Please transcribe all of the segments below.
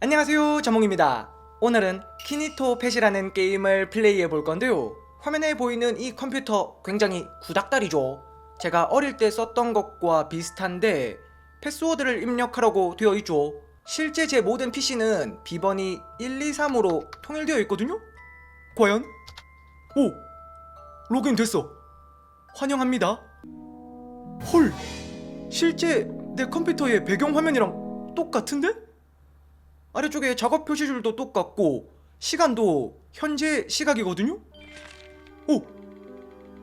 안녕하세요 자몽입니다. 오늘은 키니토 펫이라는 게임을 플레이해 볼 건데요. 화면에 보이는 이 컴퓨터 굉장히 구닥다리죠. 제가 어릴 때 썼던 것과 비슷한데 패스워드를 입력하라고 되어 있죠. 실제 제 모든 PC는 비번이 1, 2, 3으로 통일되어 있거든요. 과연? 오! 로그인 됐어. 환영합니다. 헐! 실제 내 컴퓨터의 배경화면이랑 똑같은데? 아래쪽에 작업 표시줄도 똑같고 시간도 현재 시각이거든요? 오!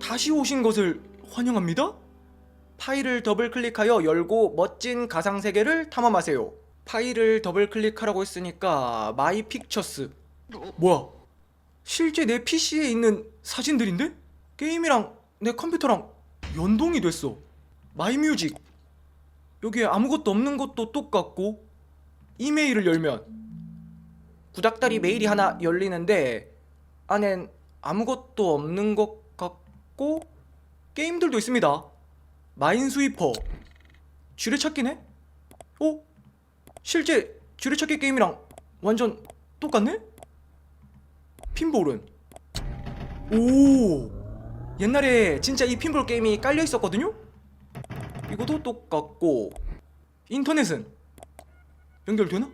다시 오신 것을 환영합니다. 파일을 더블 클릭하여 열고 멋진 가상 세계를 탐험하세요. 파일을 더블 클릭하라고 했으니까 마이 픽처스. 뭐야? 실제 내 PC에 있는 사진들인데? 게임이랑 내 컴퓨터랑 연동이 됐어. 마이 뮤직. 여기에 아무것도 없는 것도 똑같고 이메일을 열면 구닥다리 메일이 하나 열리는데 안엔 아무것도 없는 것 같고 게임들도 있습니다. 마인스위퍼 쥐레찾기네? 어? 실제 쥐레찾기 게임이랑 완전 똑같네? 핀볼은 오 옛날에 진짜 이 핀볼 게임이 깔려 있었거든요? 이것도 똑같고 인터넷은 연결되나?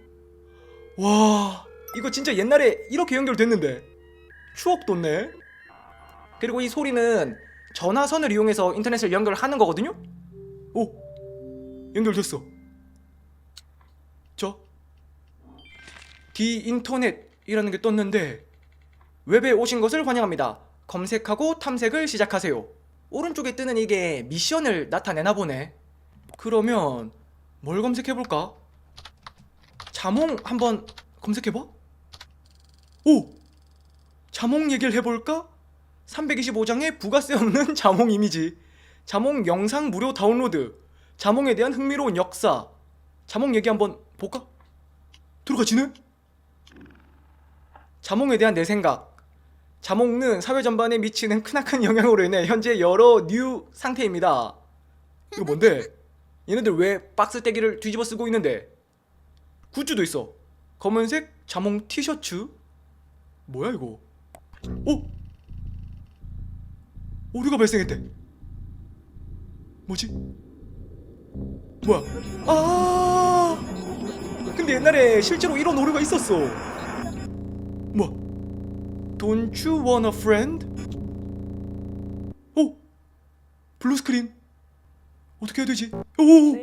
와 이거 진짜 옛날에 이렇게 연결됐는데. 추억 돋네. 그리고 이 소리는 전화선을 이용해서 인터넷을 연결하는 거거든요? 오 연결됐어. 저 디인터넷이라는 게 떴는데 웹에 오신 것을 환영합니다. 검색하고 탐색을 시작하세요. 오른쪽에 뜨는 이게 미션을 나타내나 보네. 그러면 뭘 검색해볼까? 자몽 한번 검색해봐. 오! 자몽 얘기를 해볼까? 325장의 부가세 없는 자몽 이미지. 자몽 영상 무료 다운로드. 자몽에 대한 흥미로운 역사. 자몽 얘기 한번 볼까? 들어가지네? 자몽에 대한 내 생각. 자몽은 사회 전반에 미치는 크나큰 영향으로 인해 현재 여러 뉴 상태입니다. 이거 뭔데? 얘네들 왜 박스 떼기를 뒤집어 쓰고 있는데? 굿즈도 있어. 검은색 자몽 티셔츠. 뭐야 이거? 어? 오류가 발생했대. 뭐지? 뭐야? 아! 근데 옛날에 실제로 이런 오류가 있었어. 뭐? Don't you want a friend? 오! 블루 스크린. 어떻게 해야 되지? 오!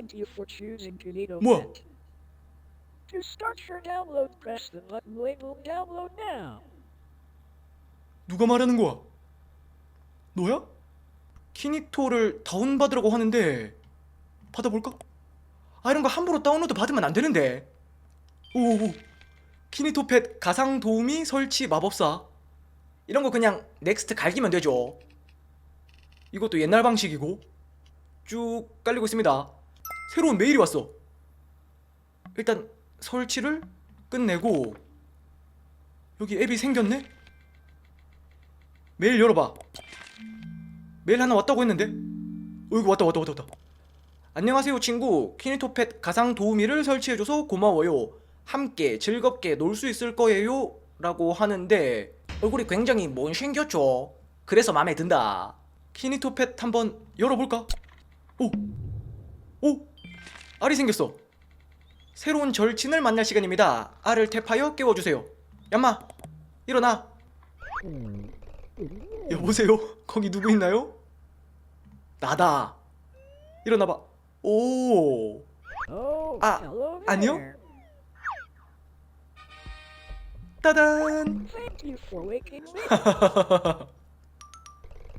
뭐야? To start your download, press the button labeled Download Now. 누가 말하는 거야? 너야? 키니토를 다운받으라고 하는데 받아볼까? 아 이런 거 함부로 다운로드 받으면 안 되는데 오 키니토 펫 가상 도우미 설치 마법사 이런 거 그냥 넥스트 갈기면 되죠 이것도 옛날 방식이고 쭉 깔리고 있습니다 새로운 메일이 왔어 일단 설치를 끝내고 여기 앱이 생겼네? 메일 열어봐. 메일 하나 왔다고 했는데? 어, 왔다, 왔다, 왔다, 왔다. 안녕하세요, 친구. 키니토펫 가상 도우미를 설치해줘서 고마워요. 함께 즐겁게 놀 수 있을 거예요. 라고 하는데, 얼굴이 굉장히 못생겼죠? 그래서 마음에 든다. 키니토펫 한번 열어볼까? 오! 오! 알이 생겼어. 새로운 절친을 만날 시간입니다. 알을 탭하여 깨워주세요. 얌마, 일어나. 여보세요? 거기 누구 있나요? 나다. 일어나봐. 오. 안녕? there. 따단.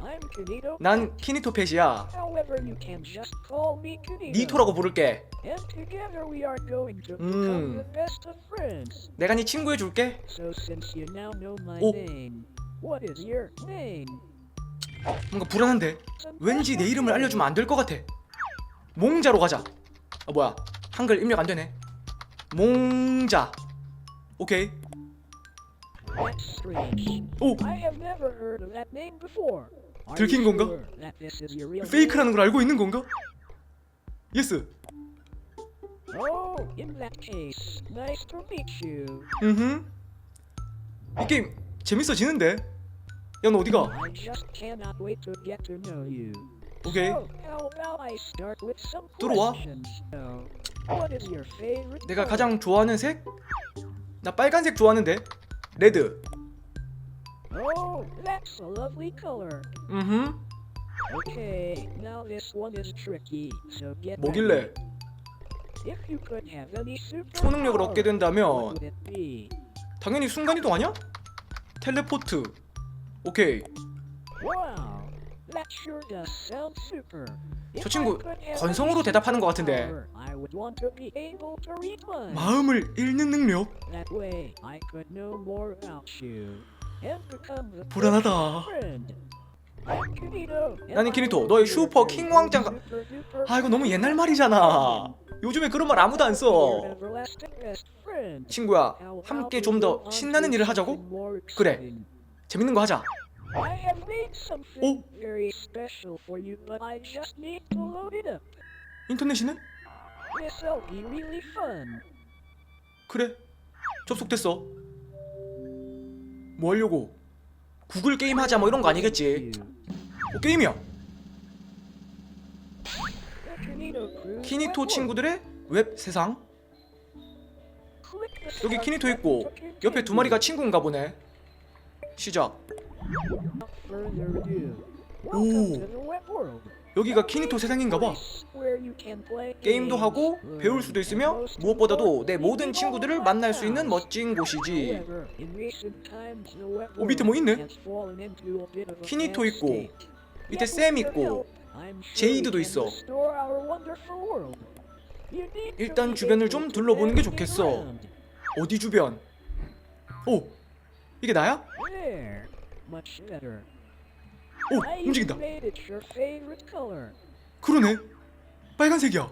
I'm. 난 키니토펫이야. However, you can just call me Kinito. 니토라고 부를게. And together we are going to Mm. become the best of friends. 내가 네 친구 해줄게. So since you now know my Oh. name, what is your name? 뭔가 불안한데. 왠지 내 이름을 알려주면 안 될 것 같아. 몽자로 가자. 아 뭐야? 한글 입력 안 되네. 몽자. 오케이. That's strange. 오. I have never heard of that name before. 들킨 건가? 페이크라는 걸 알고 있는 건가? 예스. Oh. 음흠. 이 게임 재밌어지는데? 야 너 어디가? 오케이. 들어와. 내가? 가장 좋아하는 색? 나 빨간색 좋아하는데. 레드. Oh, that's a lovely color. 음흠. Okay, now this one is tricky. So get 뭐길래? ready. If you could have any super 초능력을 얻게 what 된다면 would it be? 당연히 순간이동 아니야? 텔레포트. 오케이. Wow, that sure does sound super. 저 If 친구 I could have 건성으로 any 대답하는 것 같은데. superpower, I would want to be able to read minds. 마음을 읽는 능력. That way, I could know more about you 불안하다. 나는 will 너의 슈퍼 킹 왕자가- 아 이거 너무 옛날 말이잖아. 요즘에 그런 말 아무도 안 써. 친구야, 함께 좀 더 신나는 일을 하자고? 그래. 재밌는 거 하자. 어? up. 인터넷이는? 그래. 접속됐어. 뭐 하려고? 구글 게임 하자 뭐 이런 거 아니겠지? 어, 게임이야. 키니토. 친구들의 웹 세상. 여기 키니토 있고 옆에. 두 마리가 친구인가 보네. 시작. 오. 여기가 키니토 세상인가 봐. 게임도 하고 배울 수도 있으며 무엇보다도 내 모든 친구들을 만날 수 있는. 멋진 곳이지. 어, 밑에 뭐 있네? 키니토 있고. 밑에 쌤 있고 제이드도 있어. 일단 주변을 좀 둘러보는 게 좋겠어. 어디 주변? 오, 이게 나야? 오, 움직인다. 그러네. 빨간색이야.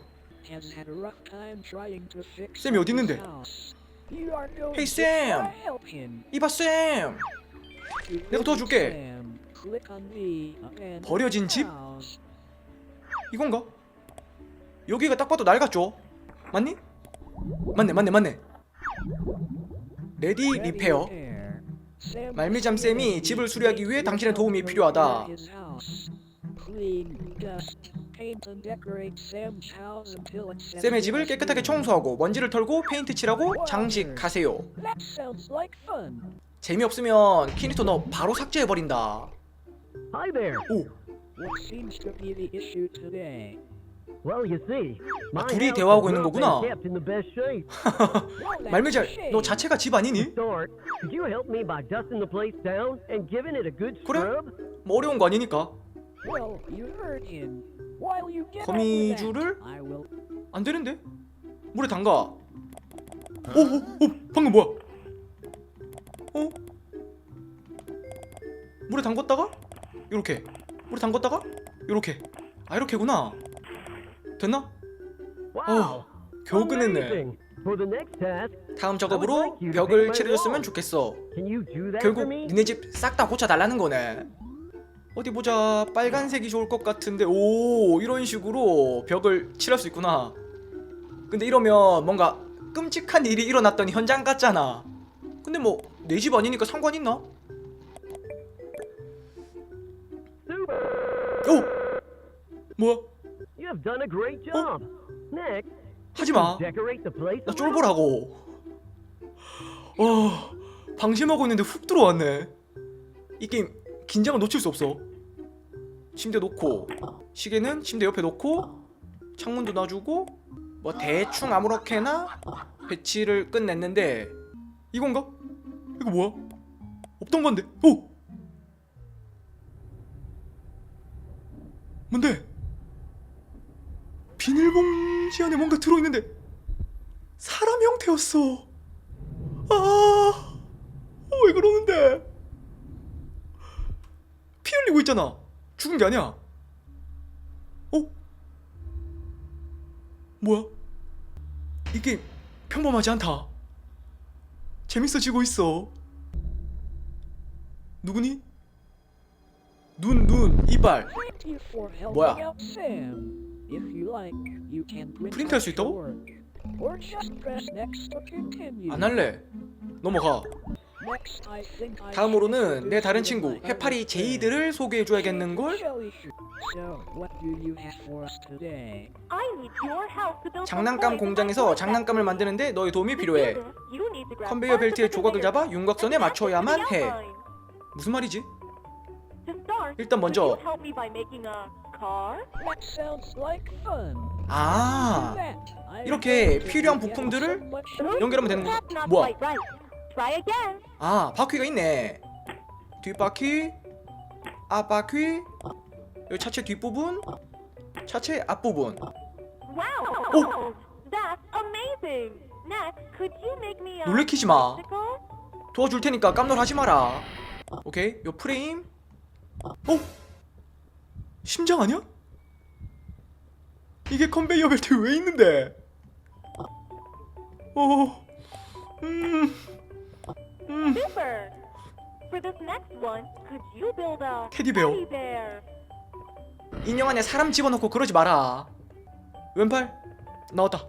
쌤이 어디 있는데? help him. 이봐 쌤. 내가 도와줄게. 버려진 집? 이건가? 여기가 딱 봐도 날 같죠? 맞니? 맞네, 맞네, 맞네. 레디 리페어. 말미잠 쌤이 집을 수리하기 위해 당신의 도움이 필요하다. 쌤의 집을 깨끗하게 청소하고 먼지를 털고 페인트 칠하고 like fun. 재미없으면 키니토 너 바로 삭제해버린다. 오, My 둘이 대화하고 있는 not 거구나. been kept in the best shape. Well, that's 말미잘. 너 자체가 집 아니니? 그래? 뭐 어려운 거 아니니까. 거미줄을? 안 되는데? 물에 담가. 오, 오, 오, 방금 뭐야? 어? 물에 담궜다가 이렇게 물에 담궜다가 이렇게 아 이렇게구나. 됐나? Wow. 겨우 끝냈네. 다음 작업으로 벽을 칠해줬으면 좋겠어. 결국? 니네 집 싹 다 고쳐달라는 거네. 어디 보자. 빨간색이 좋을 것 같은데. 오, 이런 식으로 벽을 칠할 수 있구나. 근데 이러면 뭔가 끔찍한 일이 일어났던 현장 같잖아. 근데 뭐 내 집 아니니까 상관 있나? 오, 뭐야? Have done a great job. Next, 하지 마. decorate the place. 나. 쫄보라고. 어, 방심하고 있는데 훅 들어왔네. 이 게임 긴장을 놓칠 수 없어. 침대 놓고 시계는 침대 옆에 놓고 창문도 놔주고 뭐 대충 아무렇게나 배치를 끝냈는데 이건가? 이거 뭐야? 없던 건데. 오. 뭔데? 비닐봉지 안에 뭔가 들어있는데 사람 형태였어. 아, 어, 왜 그러는데? 피 흘리고 있잖아. 죽은 게 아니야. 어? 뭐야? 이 게임 평범하지 않다. 재밌어지고 있어. 누구니? 눈, 눈, 이빨. 뭐야? Out Sam. If you like, you can print 프린트할 out 수 있다고? your work. or just press next to continue. 안 할래. 넘어가. Next, I think I 다음으로는 내 다른 introduce 친구 you to my 해파리 제이드를 소개해줘야겠는걸? Shelly should- So, what do you have for us today? I need your help to build 장난감 공장에서 장난감을 만드는데 너의 도움이 필요해. 컨베이어 벨트의 조각을 잡아 윤곽선에 맞춰야만 해. 무슨 말이지? 일단 먼저 That sounds like fun. 아 이렇게 필요한 부품들을 연결하면 되는 거. 뭐야? Try again. 아 바퀴가 있네. 뒷바퀴, 앞바퀴, 여기 차체 뒷부분, 차체 앞부분. Wow. That's amazing. Next, could you make me a 놀래키지 마. bicycle? 도와줄 테니까 깜놀하지 마라. 오케이, 요 프레임. 어? 심장 아니야? 이게 컨베이어 벨트 왜 있는데? 어, 음, 음, Super. For this next one, could you build a 테디베어. teddy bear? 인형 안에 사람 집어넣고 그러지 마라. 왼팔 나왔다.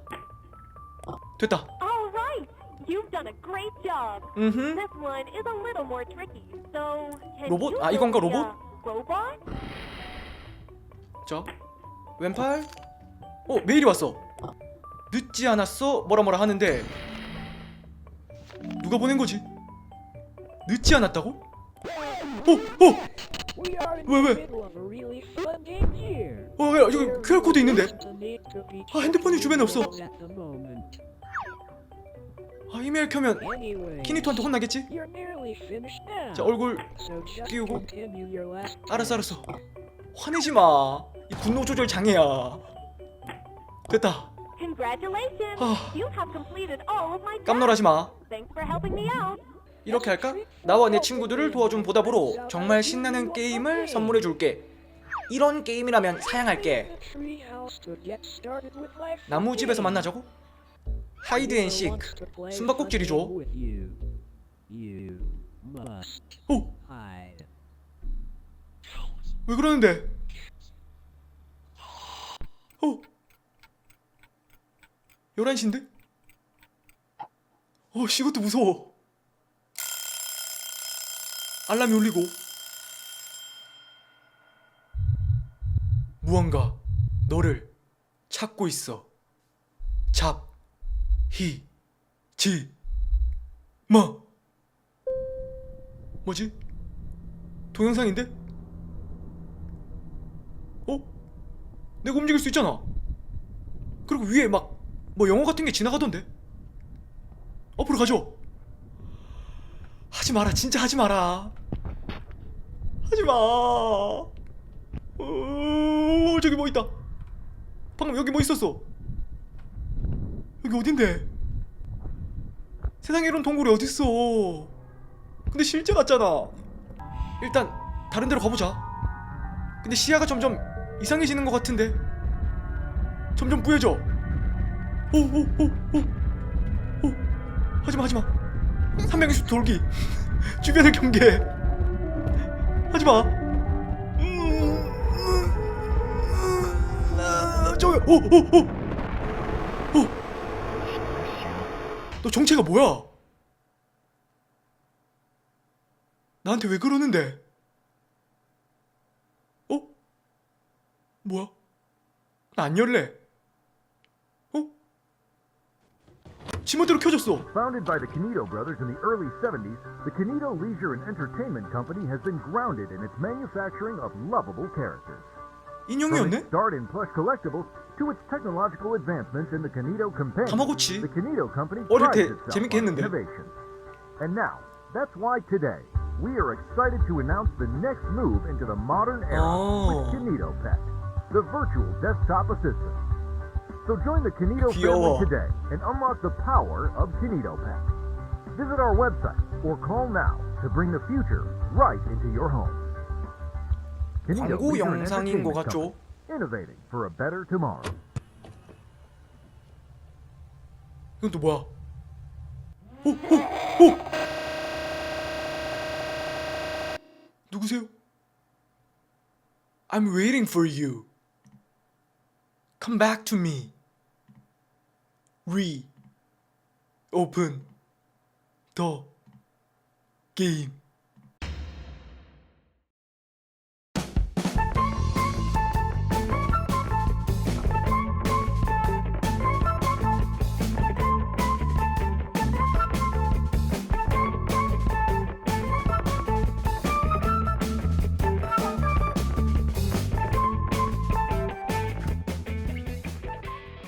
됐다. All right. You've done a great job. 음, This one is a little more tricky. So, can 로봇? you 아, 이건가, build me 로봇? robot? 자, 왼팔. 어, 메일이 왔어. 늦지 않았어. 뭐라 뭐라 하는데 누가 보낸 거지? 늦지 않았다고? 어, 어, 왜, 왜? fun game here. 어, 야, 여기 QR 코드 있는데. 아 핸드폰이 주변에 없어. 아, 아, 이메일 켜면 키니토한테 혼나겠지? 자, 얼굴 last 알았어, 알았어. 화내지 마. 이 분노 조절 장애야. 됐다. Congratulations. 아. You have completed all of my tasks. 깜놀하지 마. Thanks for helping me out. 이렇게 할까? 나와 내 친구들을 도와준 보답으로 정말 신나는 게임을 선물해 줄게. 이런 게임이라면 사양할게. 나무집에서. 만나자고? 하이드 앤 시크. 숨바꼭질이죠. 어, hide. 왜 그러는데? 11시인데? 어, 씨, 이것도 무서워. 알람이 울리고. 무언가 너를 찾고 있어. 잡, 히, 지, 마. 뭐지? 동영상인데? 어? 내가 움직일 수 있잖아. 그리고 위에 막 뭐 영어 같은 게 지나가던데. 앞으로 가죠. 하지 마라, 진짜 하지 마라. 하지 마. 어, 저기 뭐 있다. 방금 여기 뭐 있었어? 여기 어딘데? 세상에 이런 동굴이 어딨어? 근데 실제 같잖아. 일단 다른 데로 가보자. 근데 시야가 점점 이상해지는 것 같은데 점점 부여져 하지마 하지마. 360 돌기. 주변을 경계해. 하지마. 음, 아, 저기 오오오오 너 정체가 뭐야? 나한테 왜 그러는데? 어? 뭐야? 나 안 열래. 지멋대로 켜졌어. Founded by the Canito brothers in the early 70s, the Canito Leisure and Entertainment Company has been grounded in its manufacturing of lovable characters. From 인형이었네? its start in plush collectibles to its technological advancements in the Canito Companion, 다마고치. the Canito Company 어릴 prides 때 itself 재밌게 on 했는데. innovation. And now, that's why today, we are excited to announce the next move into the modern era Oh. with Canito Pet, the virtual desktop assistant. So join the Canito 귀여워. family today and unlock the power of Canito Pet. Visit our website or call now to bring the future right into your home. Canito 광고 Leisure and 영상인 것 Entertainment 같죠? Company, Innovating for a better tomorrow. 이건 또 뭐야? 오, 오, 오! 누구세요? I'm waiting for you. Come back to me. Re open the game